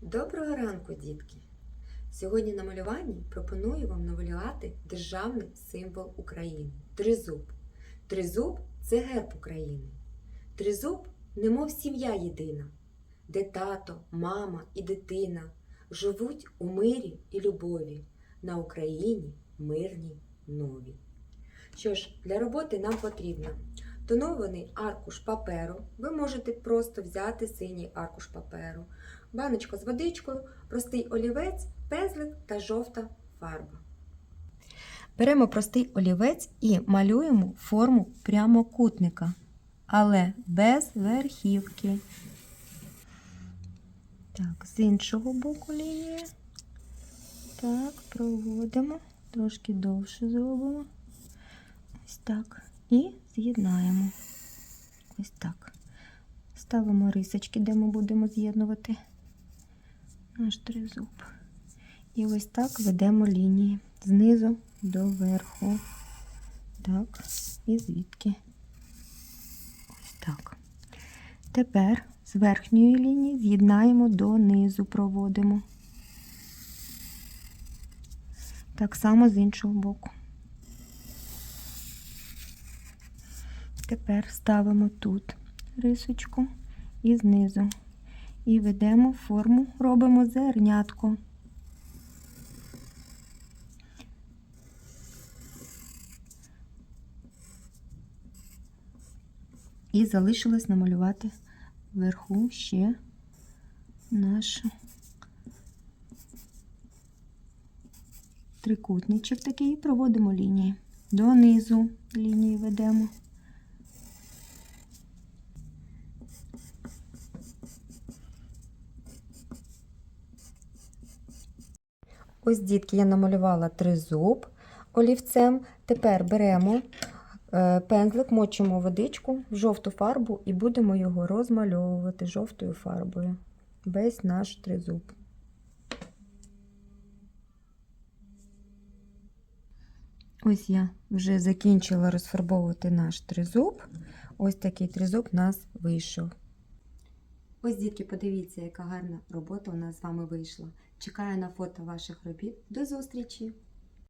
Доброго ранку, дітки! Сьогодні на малюванні пропоную вам намалювати державний символ України тризуб. Тризуб це герб України. Тризуб немов сім'я єдина, де тато, мама і дитина живуть у мирі і любові на Україні мирній новій. Що ж, для роботи нам потрібно тонований аркуш паперу. Ви можете просто взяти синій аркуш паперу, баночка з водичкою, простий олівець, пензлик та жовта фарба. Беремо простий олівець і малюємо форму прямокутника, але без верхівки. Так, з іншого боку лінії. Так, проводимо, трошки довше зробимо. Ось так. І з'єднаємо. Ось так. Ставимо рисочки, де ми будемо з'єднувати наш тризуб. І ось так ведемо лінії знизу до верху. Так, і звідки. Ось так. Тепер з верхньої лінії з'єднаємо донизу, проводимо. Так само з іншого боку. Тепер ставимо тут рисочку і знизу. І ведемо форму, робимо зернятко. І залишилось намалювати вверху ще наш трикутничок такий і проводимо лінії. Донизу лінії ведемо. Ось, дітки, я намалювала тризуб олівцем. Тепер беремо е, пензлик, мочимо водичку в жовту фарбу і будемо його розмальовувати жовтою фарбою. Весь наш тризуб. Ось я вже закінчила розфарбовувати наш тризуб. Ось такий тризуб у нас вийшов. Ось, дітки, подивіться, яка гарна робота у нас з вами вийшла. Чекаю на фото ваших робіт. До зустрічі!